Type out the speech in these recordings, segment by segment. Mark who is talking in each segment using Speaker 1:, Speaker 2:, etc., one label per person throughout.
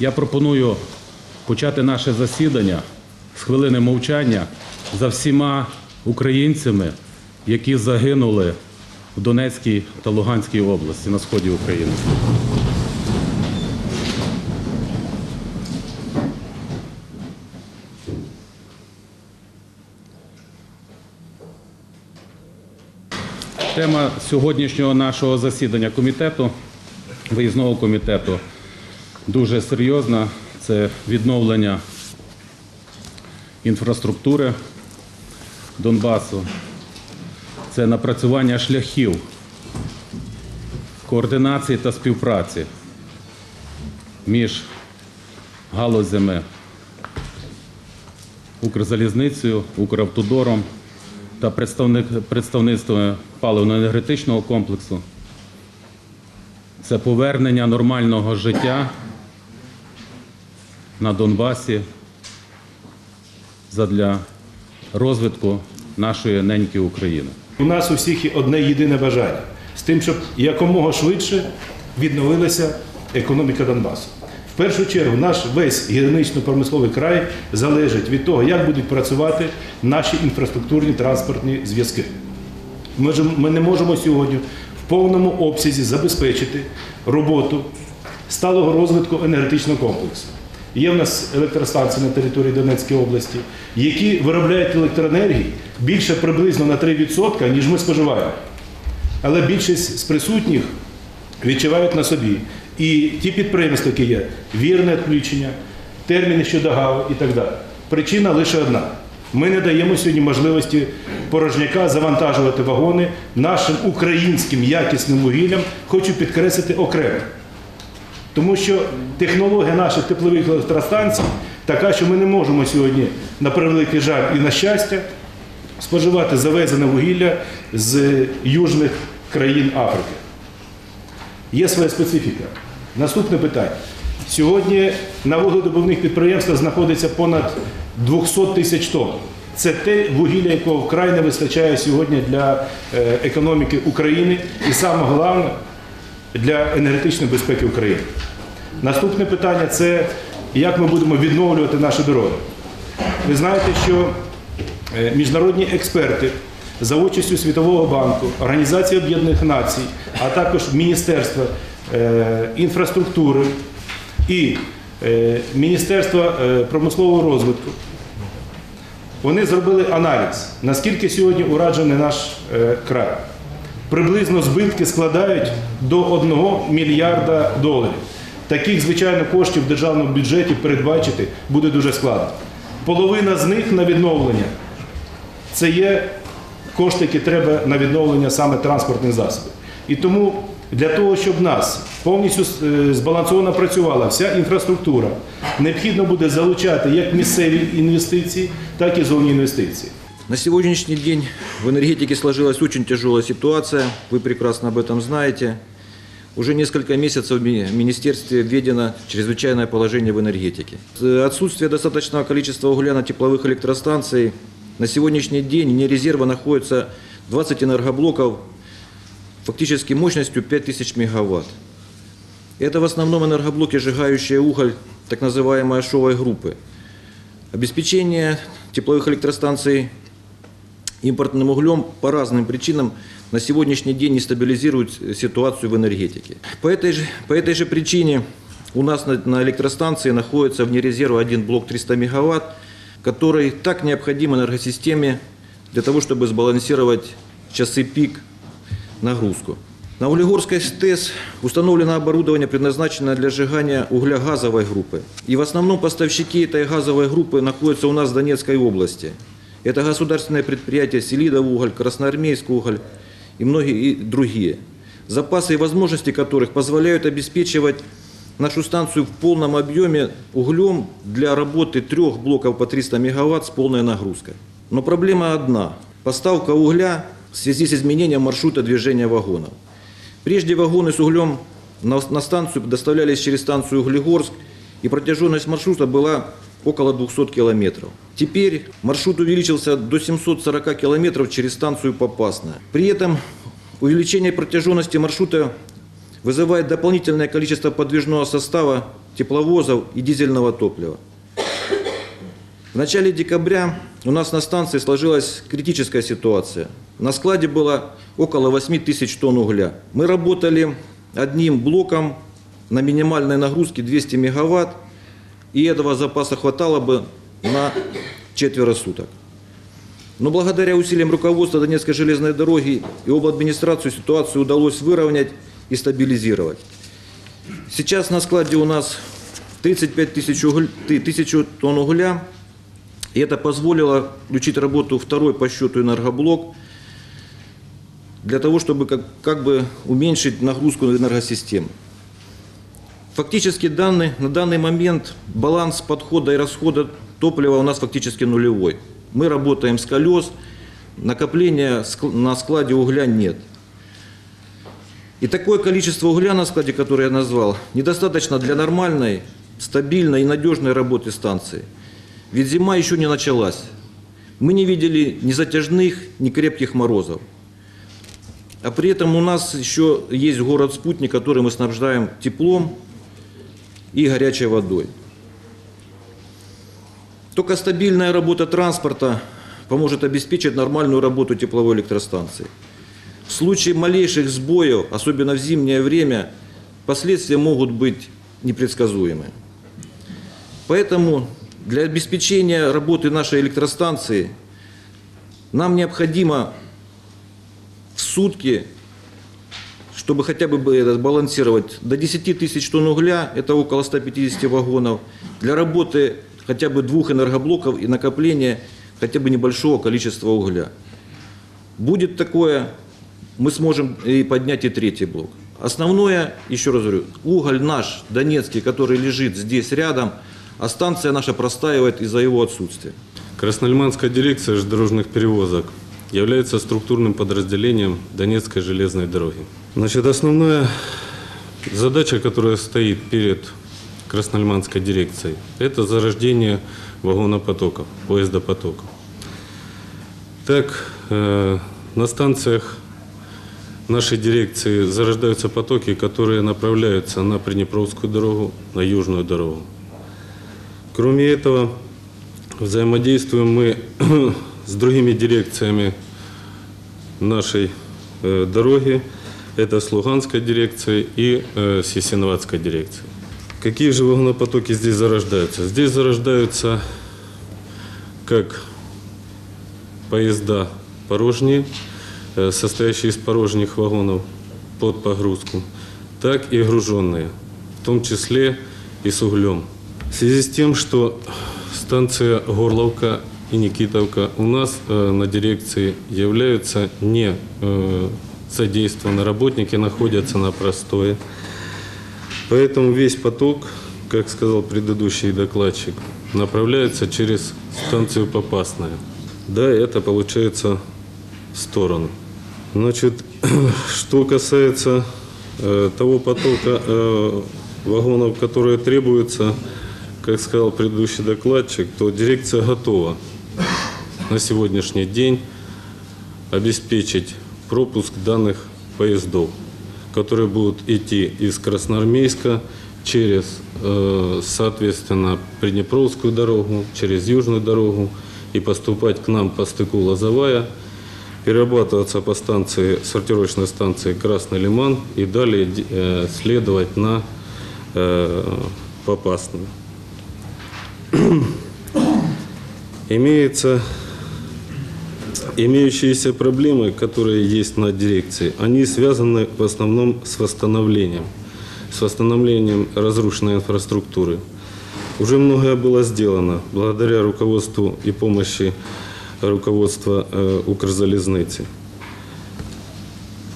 Speaker 1: Я пропоную почати наше засідання з хвилини мовчання за всіма українцями, які загинули в Донецькій та Луганській області на сході України. Тема сьогоднішнього нашого засідання комітету, виїзного комітету, дуже серйозна. Це відновлення інфраструктури Донбасу, це напрацювання шляхів координації та співпраці між галузями Укрзалізницею, Укравтодором та представництвами паливно-енергетичного комплексу. Це повернення нормального життя на Донбасі задля розвитку нашої неньки України.
Speaker 2: У нас у всіх є одне єдине бажання з тим, щоб якомога швидше відновилася економіка Донбасу. В першу чергу наш весь гірнично-промисловий край залежить від того, як будуть працювати наші інфраструктурні транспортні зв'язки. Ми, не можемо сьогодні в повному обсязі забезпечити роботу сталого розвитку енергетичного комплексу. Є в нас електростанції на території Донецької області, які виробляють електроенергії більше приблизно на 3%, ніж ми споживаємо. Але більшість з присутніх відчувають на собі. І ті підприємства, які є, вірне відключення, терміни щодо ГАУ і так далі. Причина лише одна. Ми не даємо сьогодні можливості порожняка завантажувати вагони нашим українським якісним вугіллям, хочу підкреслити окремо. Тому що технологія наших теплових електростанцій така, що ми не можемо сьогодні, на превеликий жаль і на щастя, споживати завезене вугілля з южних країн Африки. Є своя специфіка. Наступне питання. Сьогодні на вугледобувних підприємствах знаходиться понад 200 тисяч тонн. Це те вугілля, якого вкрай не вистачає сьогодні для е, економіки України і саме головне для енергетичної безпеки України. Наступне питання це як ми будемо відновлювати наші дороги. Ви знаєте, що е, міжнародні експерти за участю Світового банку, Організації Об'єднаних Націй, а також Міністерства е, інфраструктури і е, Міністерства промислового розвитку, вони зробили аналіз, наскільки сьогодні ураджений наш край. Приблизно збитки складають до 1 мільярда доларів. Таких, звичайно, коштів в державному бюджеті передбачити буде дуже складно. Половина з них на відновлення це є кошти, які треба на відновлення саме транспортних засобів. І тому для того, щоб в нас повністю е, збалансовано працювала вся інфраструктура, необхідно буде залучати як місцеві інвестиції, так і зовні інвестиції.
Speaker 3: На сегодняшний день в энергетике сложилась очень тяжелая ситуация, вы прекрасно об этом знаете. Уже несколько месяцев в ми- министерстве введено чрезвычайное положение в энергетике. Э, Отсутствие достаточного количества угля на тепловых электростанциях на сегодняшний день вне резерва находится 20 энергоблоков фактически мощностью 5000 мегаватт. Это в основном энергоблоки, сжигающие уголь так называемой шовой группы. Обеспечение тепловых электростанций импортным углем по разным причинам на сегодняшний день не стабилизирует ситуацию в энергетике. По этой же, по этой же причине у нас на, на электростанции находится вне резерва один блок 300 мегаватт, который так необходим энергосистеме для того, чтобы сбалансировать часы пик нагрузку. На Углегорской ТЭС установлено оборудование, предназначенное для сжигания угля газовой группы. И в основном поставщики этой газовой группы находятся у нас в Донецкой области. Это государственное предприятие «Селидов уголь», «Красноармейский уголь» и многие другие. Запасы и возможности которых позволяют обеспечивать нашу станцию в полном объеме углем для работы трех блоков по 300 мегаватт с полной нагрузкой. Но проблема одна – поставка угля в связи с изменением маршрута движения вагонов. Прежде вагоны с углем на станцию доставлялись через станцию Углегорск, и протяженность маршрута была около 200 километров. Теперь маршрут увеличился до 740 километров через станцию Попасная. При этом увеличение протяженности маршрута вызывает дополнительное количество подвижного состава тепловозов и дизельного топлива. В начале декабря у нас на станции сложилась критическая ситуация. На складе было около 8 тысяч тонн угля. Мы работали одним блоком на минимальной нагрузке 200 мегаватт, и этого запаса хватало бы на четверо суток. Но благодаря усилиям руководства Донецкой железной дороги и обладминистрацию ситуацию удалось выровнять и стабилизировать. Сейчас на складе у нас 35 тысяч, уголь- ты- тысяч тонн угля, и это позволило включить работу второй по счету энергоблок для того, чтобы как, как бы уменьшить нагрузку на энергосистему. Фактически данный, на данный момент баланс подхода и расхода топлива у нас фактически нулевой. Мы работаем с колес, накопления на складе угля нет. И такое количество угля на складе, которое я назвал, недостаточно для нормальной, стабильной и надежной работы станции. Ведь зима еще не началась. Мы не видели ни затяжных, ни крепких морозов. А при этом у нас еще есть город-спутник, который мы снабжаем теплом и горячей водой. Только стабильная работа транспорта поможет обеспечить нормальную работу тепловой электростанции. В случае малейших сбоев, особенно в зимнее время, последствия могут быть непредсказуемы. Поэтому для обеспечения работы нашей электростанции нам необходимо в сутки, чтобы хотя бы балансировать до 10 тысяч тонн угля, это около 150 вагонов, для работы хотя бы двух энергоблоков и накопления хотя бы небольшого количества угля. Будет такое, мы сможем и поднять и третий блок. Основное, еще раз говорю, уголь наш, донецкий, который лежит здесь рядом, а станция наша простаивает из-за его отсутствия.
Speaker 4: Краснолиманская дирекция железнодорожных перевозок является структурным подразделением Донецкой железной дороги. Значит, основная задача, которая стоит перед Краснолиманской дирекцией, это зарождение вагонопотоков, поездопотоков. Так, э, на станциях нашей дирекции зарождаются потоки, которые направляются на Приднепровскую дорогу, на Южную дорогу. Кроме этого, взаимодействуем мы с другими дирекциями нашей э, дороги. Это с Луганской дирекцией и э, с Ясиноватской дирекцией. Какие же вагонопотоки здесь зарождаются? Здесь зарождаются как поезда порожние, э, состоящие из порожних вагонов под погрузку, так и груженные, в том числе и с углем. В связи с тем, что станция Горловка и Никитовка у нас э, на дирекции являются не э, задействованы, работники находятся на простое. Поэтому весь поток, как сказал предыдущий докладчик, направляется через станцию Попасная. Да, это получается сторону. Значит, что касается э, того потока э, вагонов, которые требуются, как сказал предыдущий докладчик, то дирекция готова на сегодняшний день обеспечить пропуск данных поездов, которые будут идти из Красноармейска через, э, соответственно, Приднепровскую дорогу, через Южную дорогу и поступать к нам по стыку Лозовая, перерабатываться по станции, сортировочной станции Красный Лиман и далее э, следовать на э, Попасную. Имеется имеющиеся проблемы, которые есть на дирекции, они связаны в основном с восстановлением, с восстановлением разрушенной инфраструктуры. Уже многое было сделано благодаря руководству и помощи руководства э, Укрзалезницы.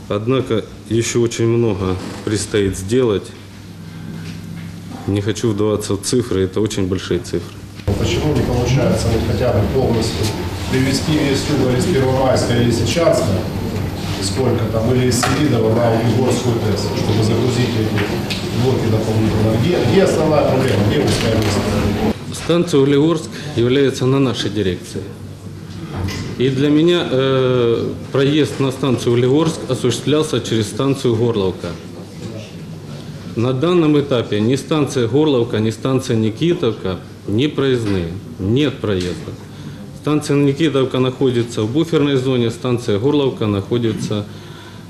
Speaker 4: Однако еще очень много предстоит сделать. Не хочу вдаваться в цифры, это очень большие цифры.
Speaker 5: Почему не получается вот хотя бы полностью привести весь уголь из Первомайска или Ичанска, сколько там, или из Селидова на Углегорскую ТЭС, чтобы загрузить эти блоки дополнительно? Где, где основная проблема, где узкое место?
Speaker 4: Станция Углегорск является на нашей дирекции. И для меня э, проезд на станцию Углегорск осуществлялся через станцию Горловка. на данном этапе ни станция Горловка, ни станция Никитовка не проездные, нет проезда. Станция Никитовка находится в буферной зоне, станция Горловка находится,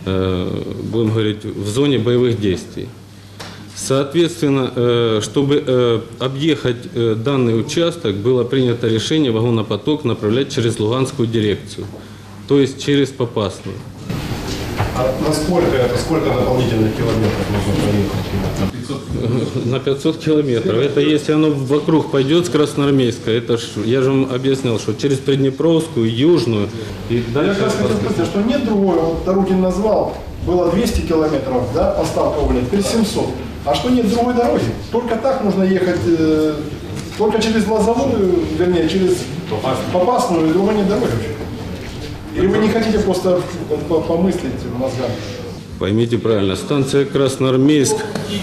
Speaker 4: э, будем говорить, в зоне боевых действий. Соответственно, э, чтобы э, объехать данный участок, было принято решение вагонопоток направлять через Луганскую дирекцию, то есть через Попасную.
Speaker 5: А насколько это, сколько дополнительных километров нужно проехать?
Speaker 4: На 500 километров. Это если оно вокруг пойдет с Красноармейска, это ж, я же вам объяснял, что через Приднепровскую, Южную и
Speaker 6: Я
Speaker 4: дальше.
Speaker 6: как раз хотел спросить, что нет другой, вот Тарутин назвал, было 200 километров, да, поставка угля, теперь 700. А что нет другой дороги? Только так нужно ехать, э, только через Лозовую, вернее, через Попасную, и другой нет дороги вообще. Или вы не хотите просто по- помыслить мозгами?
Speaker 4: Поймите правильно, станция Красноармейск,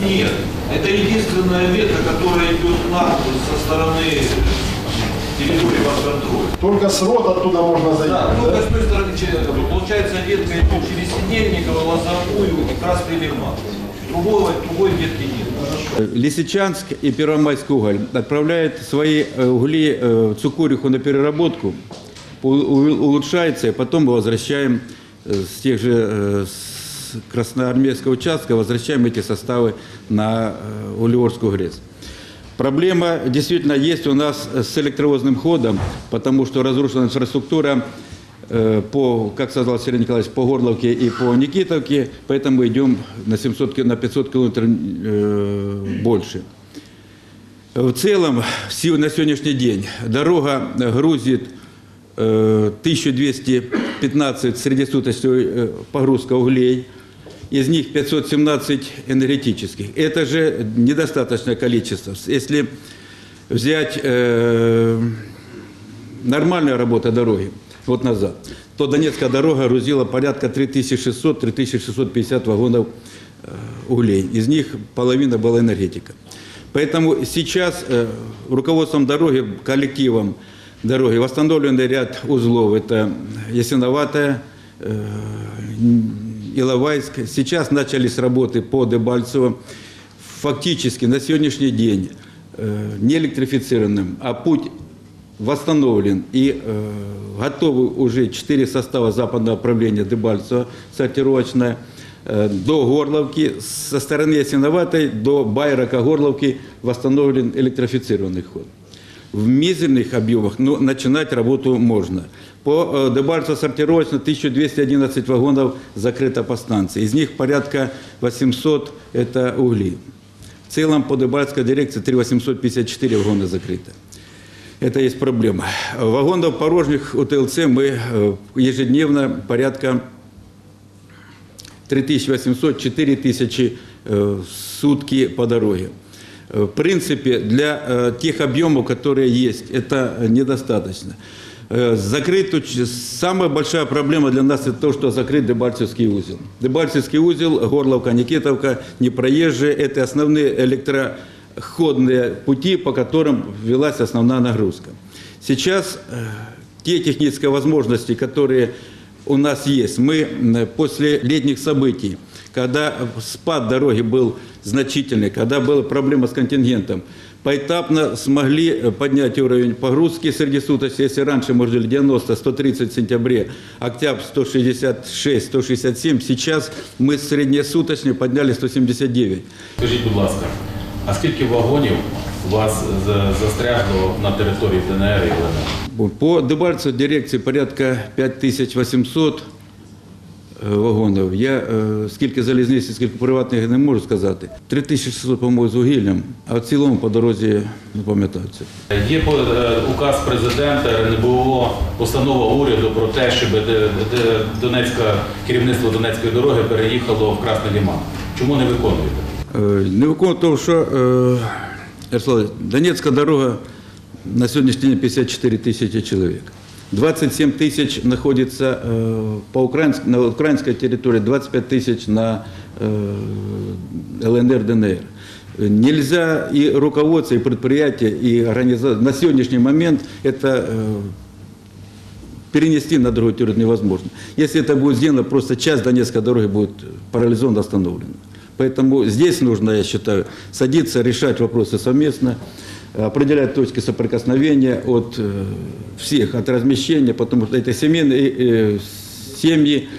Speaker 7: Нет, это единственная ветка, которая идет на со стороны территории Восконтроя.
Speaker 6: Только с рот оттуда можно
Speaker 7: Да,
Speaker 6: заехать,
Speaker 7: только
Speaker 6: да?
Speaker 7: с той стороны, через- получается, ветка идет через Синельниково, Лозовую и Красный Лиман. Другой, другой ветки нет.
Speaker 8: Лисичанск и Первомайск уголь отправляют свои э, угли э, в Цукуриху на переработку, улучшается, и потом мы возвращаем э, с тех же э, с красноармейского участка, возвращаем эти составы на э, Уliорскую ГРЭС. Проблема действительно есть у нас с электровозным ходом, потому что разрушена инфраструктура по, как сказал Сергей Николаевич, по Горловке и по Никитовке, поэтому идем на, 700, ки- на 500 километров больше. В целом, на сегодняшний день дорога грузит 1215 среднесуточной э, погрузка углей, из них 517 энергетических. Это же недостаточное количество. Если взять э, нормальная работа дороги, вот назад, то Донецкая дорога грузила порядка 3600-3650 вагонов э, углей. Из них половина была энергетика. Поэтому сейчас э, руководством дороги, коллективом дороги восстановленный ряд узлов. Это Ясиноватая, э, Иловайск. Сейчас начались работы по Дебальцево. Фактически на сегодняшний день э, не электрифицированным, а путь восстановлен и э, готовы уже четыре состава западного направления Дебальцево сортировочное э, до Горловки, со стороны Ясиноватой до Байрака Горловки восстановлен электрифицированный ход. В мизерных объемах, но начинать работу можно. По э, Дебальцево сортировочно 1211 вагонов закрыто по станции. Из них порядка 800 – это угли. В целом по Дебальской дирекции 3854 вагона закрыто. Это есть проблема. Вагонов порожних у ТЛЦ мы э, ежедневно порядка 3800-4000 э, сутки по дороге. Э, В принципе, для э, тех объемов, которые есть, это недостаточно. Э, Закрыт, самая большая проблема для нас это то, что закрыт Дебальцевский узел. Дебальцевский узел, Горловка, Никитовка, непроезжие, это основные электроходные пути, по которым велась основная нагрузка. Сейчас те технические возможности, которые у нас есть, мы после летних событий, когда спад дороги был значительный, когда была проблема с контингентом, поэтапно смогли э, поднять уровень погрузки среднесуточно. Если раньше мы жили 90, 130 в сентябре, октябрь 166, 167, сейчас мы среднесуточно подняли 179.
Speaker 1: Скажіть, будь ласка, а скільки вагонів у вас за- застрягло на території ДНР і ЛНР?
Speaker 8: По Дебальцеву дирекції порядка 5800 е, вагонів. Я е, скільки залізниць, скільки приватних не можу сказати. 3600, по-моєму, з вугіллям, а в цілому по дорозі не пам'ятаю це.
Speaker 1: Є е, указ президента, РНБО, постанова уряду про те, щоб Донецька керівництво Донецької дороги переїхало в Красний Ліман. Чому не виконуєте?
Speaker 8: Е, Не виконує того, що е, Ярослав, Донецька дорога на сьогоднішній день 54 тисячі чоловік. 27 тисяч знаходиться е, по українськ, на українській території, 25 тисяч на е, ЛНР, ДНР. Нельзя и руководство, и предприятие, и организация на сегодняшний момент это э, перенести на другую территорию невозможно. Если это будет сделано, просто часть Донецкой дороги будет парализована, остановлена. Поэтому здесь нужно, я считаю, садиться, решать вопросы совместно, определять точки соприкосновения от э, всех, от размещения, потому что это семейные э, семьи,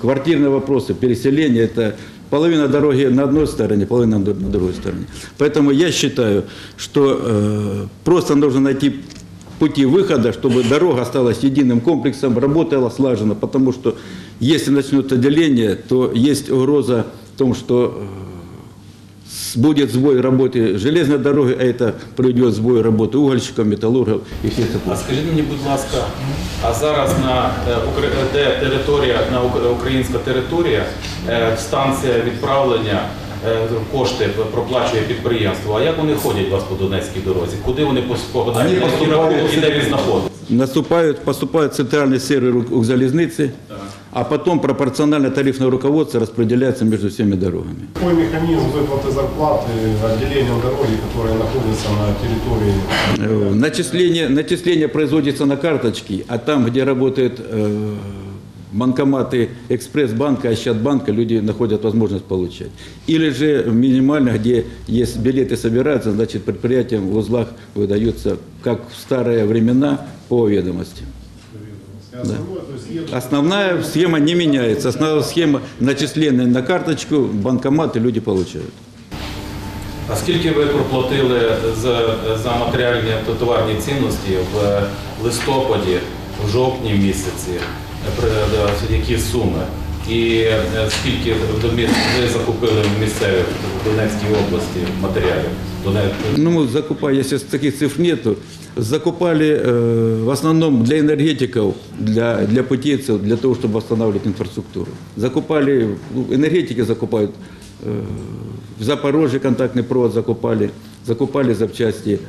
Speaker 8: квартирные вопросы, переселение, это половина дороги на одной стороне, половина на другой стороне. Поэтому я считаю, что э, просто нужно найти пути выхода, чтобы дорога осталась единым комплексом, работала слаженно, потому что если начнется деление, то есть угроза в том, что э, будет сбой работы железной дороги, а это приведет сбой работы угольщиков, металлургов и всех
Speaker 1: А скажіть мені, будь ласка, а зараз на е, Укр- де територія, на ук- українська територія, е, станція відправлення е, кошти проплачує підприємство. А як вони ходять у вас по Донецькій дорозі? Куди вони погадають?
Speaker 8: Вони
Speaker 1: Які
Speaker 8: поступають
Speaker 1: рахунки,
Speaker 8: сюди.
Speaker 1: де він знаходиться?
Speaker 8: Наступают, поступает центральный сервер у- Укрзалезницы, А потом пропорционально тарифное руководство распределяется между всеми дорогами.
Speaker 5: Какой механизм выплаты зарплаты отделением дороги, которые находятся на территории
Speaker 8: Э, Начисление, начисление производится на карточке, а там, где работают э, банкоматы экспресс-банка, Ощадбанка, люди находят возможность получать. Или же минимально, где есть билеты собираются, значит предприятиям в узлах выдаются, как в старые времена, по ведомости.
Speaker 5: Едут
Speaker 8: Основная схема не меняется. Основная схема начисленная на карточку, банкоматы люди получают.
Speaker 1: А скільки ви проплатили за, за матеріальні та товарні цінності в листопаді, в жовтні місяці? Які суми? І е, скільки в домі- ви закупили в місцевих в Донецькій області матеріалів? Доне-
Speaker 8: Ну, мы закупали, если таких цифр нету, закупали э, в основном для энергетиков, для, для путейцев, для того, чтобы восстанавливать инфраструктуру. Закупали, ну, энергетики закупают, э, в Запорожье контактный провод закупали, закупали запчасти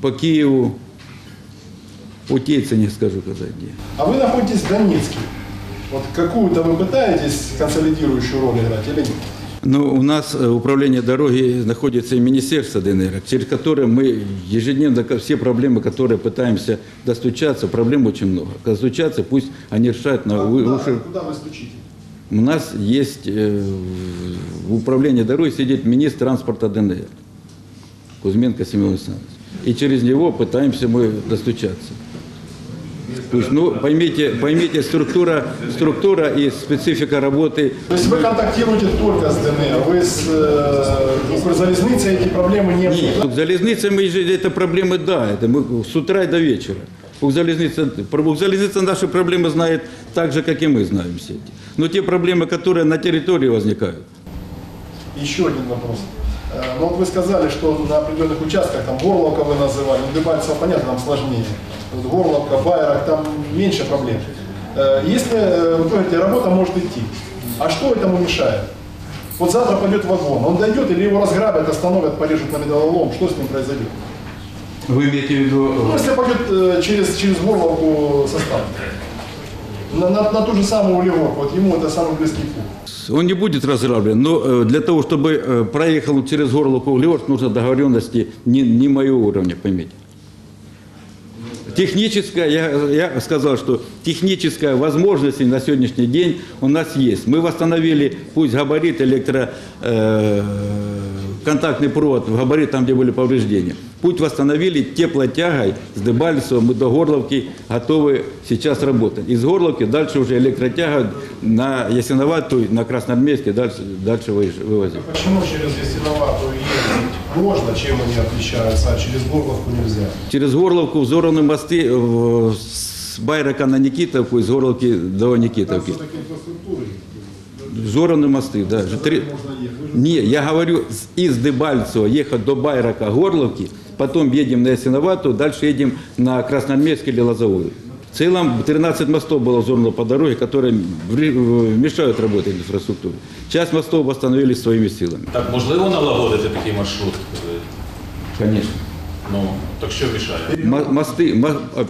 Speaker 8: по Киеву, путейцы не скажу когда где.
Speaker 6: А вы находитесь в Донецке. Вот какую-то вы пытаетесь консолидирующую роль играть или нет?
Speaker 8: Ну, у нас э, управление дороги находится и Министерство ДНР, через которое мы ежедневно все проблемы, которые пытаемся достучаться, проблем очень много. Достучаться, пусть они решают на
Speaker 6: А куда,
Speaker 8: уши.
Speaker 6: куда вы стучите?
Speaker 8: У нас есть э, в управлении дороги сидит министр транспорта ДНР, Кузьменко Семен Александрович. И через него пытаемся мы достучаться. Пусть, ну, поймите, поймите, структура, структура и специфика работы
Speaker 6: То есть вы контактируете только с ДНР, вы с э, Укрзалезницей эти проблемы не
Speaker 8: Нет, Укрзалезница, мы же, это проблемы, да, это мы с утра и до вечера. Укрзалезница, про Укрзалезница наши проблемы знает так же, как и мы знаем все эти. Но те проблемы, которые на территории возникают,
Speaker 6: Еще один вопрос. Э, Ну вот вы сказали, что на определенных участках, там Горловка вы называли, ну, Дебальцево, понятно, там сложнее. Вот Горловка, Байрак, там меньше проблем. Э, Если, э, вы говорите, работа может идти, а что этому мешает? Вот завтра пойдет вагон, он дойдет или его разграбят, остановят, порежут на металлолом, что с ним произойдет?
Speaker 8: вы имеете в виду...
Speaker 6: Ну, если пойдет э, через, через Горловку состав, на, на- на ту же самую Улигорку, вот ему это самый близкий путь.
Speaker 8: Он не будет разграблен, но э, для того, чтобы э, проехал через горло Углеворск, нужно договоренности не, не моего уровня, поймите. Техническая, я, я сказал, что техническая возможность на сегодняшний день у нас есть. Мы восстановили, пусть габарит электро, э, провод, в габарит там, где были повреждения. Путь восстановили теплотягой с Дебальцева, мы до Горловки готовы сейчас работать. Из Горловки дальше уже электротяга на Ясиноватую, на Красноармейске дальше, дальше вывозить.
Speaker 5: Почему через Ясиноватую можно, чем они отличаются, а через Горловку нельзя?
Speaker 8: Через Горловку взорваны мосты э, с Байрака на Никитовку, из Горловки до Никитовки. Взорваны мосты, да. три- Не, я говорю, из Дебальцева ехать до Байрака, Горловки, потом едем на Ясиноватую, дальше едем на Красноармейск или Лозовую. В целом 13 мостов было взорвано по дороге, которые вре- э, мешают работе инфраструктуры. Часть мостов восстановили своими силами.
Speaker 1: Так можливо налагодити такий маршрут?
Speaker 8: Конечно.
Speaker 1: Ну, так що мішає?
Speaker 8: Мо- Мосты, мо- а,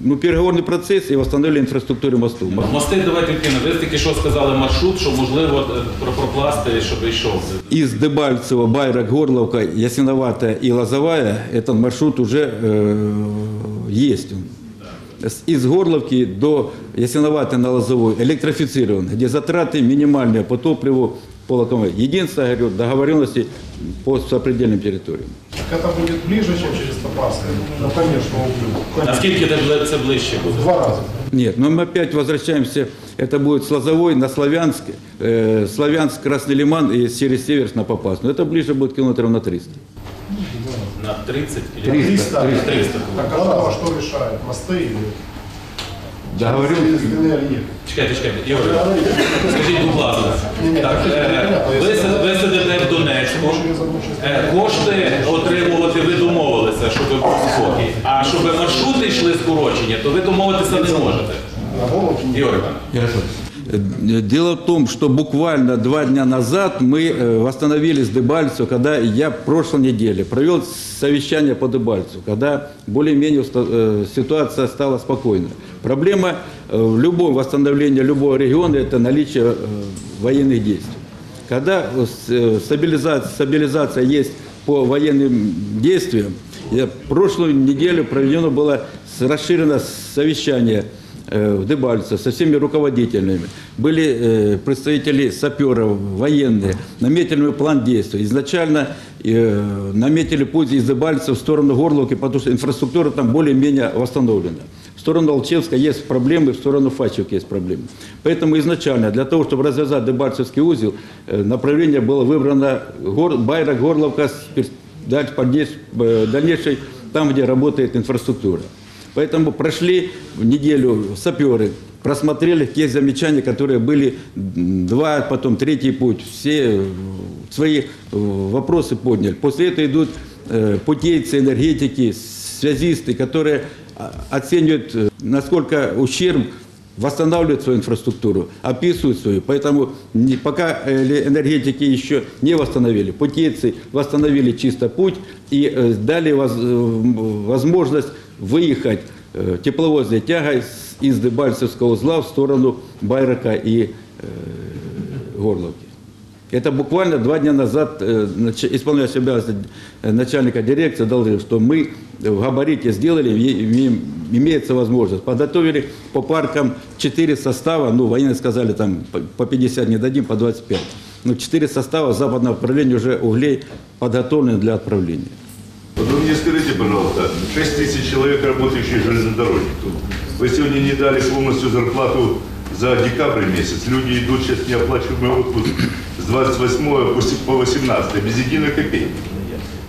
Speaker 8: ну, переговорный процесс и восстановили инфраструктуру мостов.
Speaker 1: Мости давайте вкинемо. Ви тільки що сказали маршрут, що можливо е, про- прокласти, щоб йшов.
Speaker 8: Из Дебальцева, Байрак, Горловка, Ясиноватая и Лозовая этот маршрут уже э, есть. Из Горловки до Ясиноватой на Лозовой электрифицирован, где затраты минимальные по топливу, по локомотиву. Единственное, говорю, договоренности по сопредельным территориям.
Speaker 5: Так это будет ближе, чем через Топарское? Ну, конечно, углю.
Speaker 1: Наскільки це ближче буде?
Speaker 5: В два раза.
Speaker 8: Нет, но мы опять возвращаемся, это будет с Лозовой на Славянск, э, Славянск, Красный Лиман и через Северск на Попасную. Это ближе будет километров на 300.
Speaker 1: На 30
Speaker 8: 300. 300.
Speaker 5: Так от этого что решает? Мосты или...
Speaker 6: Через
Speaker 9: Чекайте, чекайте, Ігор, скажіть, будь ласка, так, е, ви, си- сидите в Донецьку, е, кошти отримувати ви домовилися, щоб був спокій, а щоб маршрути йшли скорочення, то ви домовитися не можете. Ігор Іванович.
Speaker 8: Э, Дело в том, что буквально два дня назад мы э, восстановили с Дебальцево, когда я в прошлой неделе провел совещание по Дебальцеву, когда более-менее э, ситуация стала спокойной. Проблема в любом восстановлении любого региона – это наличие военных действий. Когда стабилизация, стабилизация есть по военным действиям, я прошлую неделю проведено было расширено совещание в Дебальце со всеми руководителями. Были э, представители саперов, военные, наметили план действий. Изначально э, наметили путь из Дебальца в сторону Горловки, потому что инфраструктура там более-менее восстановлена. В сторону Алчевска есть проблемы, в сторону Фачевки есть проблемы. Поэтому изначально для того, чтобы развязать Дебальцевский узел, э, направление было выбрано Гор, Байрак, Горловка, дальше, э, дальнейшей, там, где работает инфраструктура. Поэтому прошли неделю саперы, просмотрели те замечания, которые были два, потом третий путь. Все э, свои э, вопросы подняли. После этого идут э, путейцы, энергетики, связисты, которые а, оценивают, насколько ущерб восстанавливают свою инфраструктуру, описывают свою. Поэтому пока энергетики еще не восстановили, путейцы восстановили чисто путь и дали возможность выехать э, тепловозной тягой из Дебальцевского узла в сторону Байрака и э, Горловки. Это буквально два дня назад э, исполняющий обязанности начальника дирекции доложил, что мы в габарите сделали, имеется возможность. Подготовили по паркам 4 состава, ну, военные сказали, там по- по 50 не дадим, по 25. Ну, 4 состава западного отправления уже углей подготовлены для отправления.
Speaker 10: Вот вы мне скажите, пожалуйста, 6 тысяч человек, работающих железнодорожников. Вы сегодня не дали полностью зарплату за декабрь месяц. Люди идут сейчас неоплачиваемый отпуск с 28 по се- по 18, без единой копейки.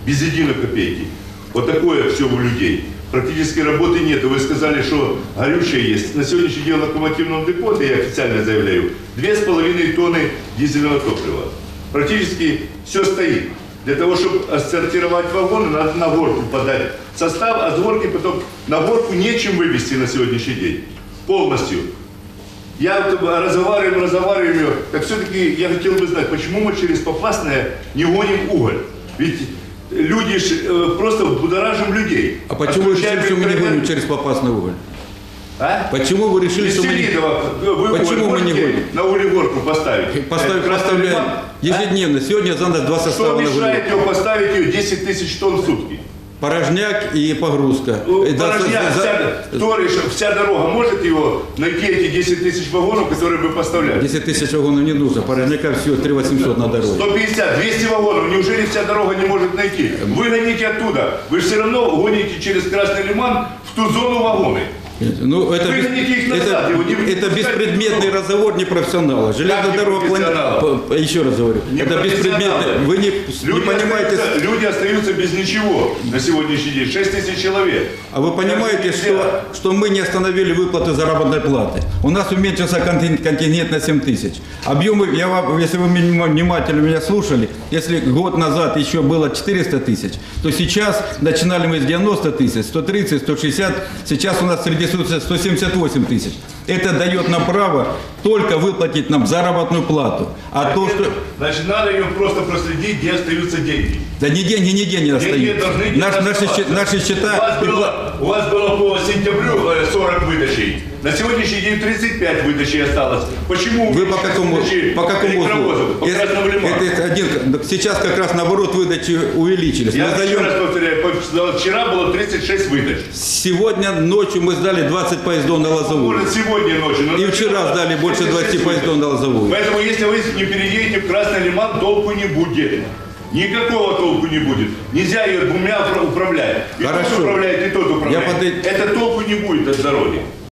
Speaker 10: Без единой копейки. Вот такое все у людей. Практически работы нет. Вы сказали, что горючее есть. На сегодняшний день в локомотивном депо, я официально заявляю, 2,5 тонны дизельного топлива. Практически все стоит. Для того, чтобы отсортировать вагоны, надо на горку подать состав, а с горки потом на горку нечем вывести на сегодняшний день. Полностью. Я разговариваем, разговариваем, так все-таки я хотел бы знать, почему мы через Попасное не гоним уголь? Ведь люди ж, э, просто будоражим людей.
Speaker 8: А почему что мы не гоним через попасный уголь?
Speaker 10: А?
Speaker 8: Почему вы решили,
Speaker 10: Из
Speaker 8: что мы
Speaker 10: вы
Speaker 8: Почему мы не гоним?
Speaker 10: на углегорку поставить? Красный
Speaker 8: поставляем
Speaker 10: Лиман?
Speaker 8: ежедневно. Сегодня за нас два
Speaker 10: Что
Speaker 8: состава на
Speaker 10: мешает ее поставить ее 10 тысяч тонн в сутки?
Speaker 8: Порожняк и погрузка.
Speaker 10: Ну, Порожняк,
Speaker 8: за-
Speaker 10: вся, кто решил, вся дорога может его найти эти 10 тысяч вагонов, которые бы поставляли?
Speaker 8: 10 тысяч вагонов не нужно. Порожняка всего 3 800 на дороге.
Speaker 10: 150, 200 вагонов. Неужели вся дорога не может найти? Вы гоните оттуда. Вы же все равно гоните через Красный Лиман в ту зону вагоны.
Speaker 8: Ну, это,
Speaker 10: назад,
Speaker 8: это,
Speaker 10: не
Speaker 8: это беспредметный разговор непрофессионала. Железная дорога
Speaker 10: непрофессионала?
Speaker 8: плани- по- Еще раз говорю.
Speaker 10: Не
Speaker 8: это беспредметный. Вы не, не
Speaker 10: Люди,
Speaker 8: понимаете,
Speaker 10: остаются, люди остаются без ничего на сегодняшний день. 6 тысяч человек.
Speaker 8: а вы понимаете, что, что мы не остановили выплаты заработной платы. У нас уменьшился контин- контингент на 7 тысяч. Объемы, я вам, если вы внимательно меня слушали, если год назад еще было 400 тысяч, то сейчас начинали мы с 90 тысяч, 130, 160, сейчас у нас регистрируется 178 тысяч. Это дает нам право только выплатить нам заработную плату. А то, что...
Speaker 10: Значит, надо ее просто проследить, где остаются деньги.
Speaker 8: Да ни деньги, деньги не
Speaker 10: Деньги должны
Speaker 8: остаются. Наш- наши, наши
Speaker 10: У вас,
Speaker 8: счета...
Speaker 10: было, у вас было по сентябрю э, 40 выдачей. На сегодняшний день 35 выдачей осталось. Почему
Speaker 8: Вы по какому,
Speaker 10: выдачи
Speaker 8: по какому?
Speaker 10: По
Speaker 8: Это- это один, сейчас как раз наоборот выдачи увеличились.
Speaker 10: Я
Speaker 8: Мы
Speaker 10: еще
Speaker 8: сдаем-
Speaker 10: раз повторяю, по- вчера было 36 выдач.
Speaker 8: Сегодня ночью мы сдали 20 поездов на Лозовую.
Speaker 10: Может, сегодня ночью. но
Speaker 8: И вчера сдали больше 20
Speaker 10: 36
Speaker 8: поездов на Лозовую.
Speaker 10: Поэтому, если вы не переедете в Красный Лиман, толку не будет. Никакого толку не будет. Нельзя ее двумя управлять. И
Speaker 8: Хорошо.
Speaker 10: тот управляет, и тот управляет.
Speaker 8: Я под эт-
Speaker 10: Это толку не будет от дороги.